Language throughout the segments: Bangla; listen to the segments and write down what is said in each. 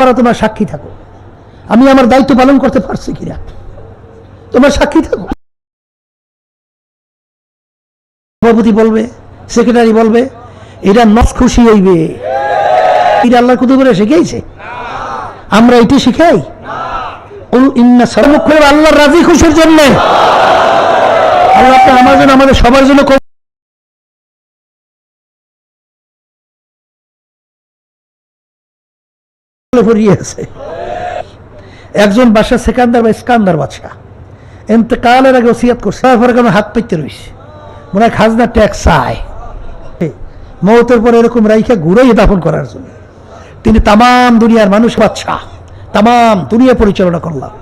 তোমরা তোমার সাক্ষী থাকো। আমি আমার দায়িত্ব পালন করতে পারছি কিনা? তোমার সাক্ষী থাকো। সভাপতি বলবে, সেক্রেটারি বলবে এটা নস খুশি হইবে। এটা আল্লাহ কুতু করে শিখাইছে? আমরা এটি শিখাই? আল্লাহর রাজি খুশির জন্য। আল্লাহ আমার জন্য, আমাদের সবার জন্য আছে। একজন সেকান্দার বা ইস্কান্দার এতেকালের আগে ওসিয়াত করছে। তারপরে কেন হাত পাইতে রয়েছে মনে হয় খাজনা ট্যাক্স চায়। মৌতের পরে এরকম রাইখা ঘুরেই দাফন করার জন্য। তিনি তামাম দুনিয়ার মানুষ বাচ্চা তামাম দুনিয়া পরিচালনা করলাম।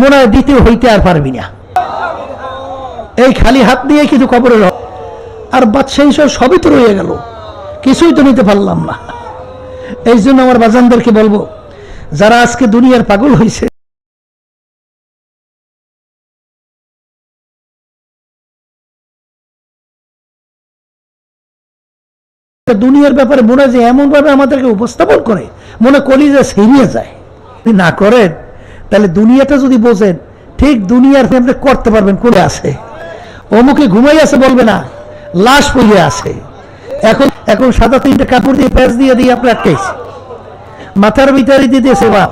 মনে হয় দ্বিতীয় হইতে আর পারবি না। এই খালি হাত দিয়ে কিছু কবরে রহ আর বাচ্চা হিসেবে সবই তো রয়ে গেল। কিছুই তো নিতে পারলাম না। এই জন্য আমার বাজানদেরকে বলব, যারা আজকে দুনিয়ার পাগল হয়েছে দুনিয়ার ব্যাপারে মনে যে এমন ভাবে আমাদেরকে উপস্থাপন করে, মনে করি যে সেরিয়ে যায়। না করেন, তাহলে দুনিয়াটা যদি বোঝেন, ঠিক দুনিয়ার আপনি করতে পারবেন করে আছে। অমুকে ঘুমাই আছে বলবে না, লাশ পড়ে আছে। এখন এখন সাদা তিনটে কাপড় দিয়ে প্যাঁচ দিয়ে দিয়ে আপনি আটকাইছে মাথার ভিতরে দিয়ে দিয়েছে বা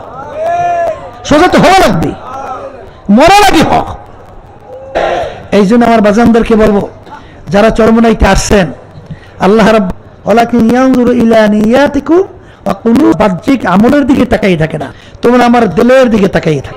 সোজা তো হওয়া লাগবে। মরা লাগে হক। এই জন্য আমার বাজানদেরকে বলব, যারা চরমনাইতে আসছেন, আল্লাহ বাহ্যিক আমলের দিকে তাকাই থাকে না। তোমরা আমার দিলের দিকে তাকাই থাকে।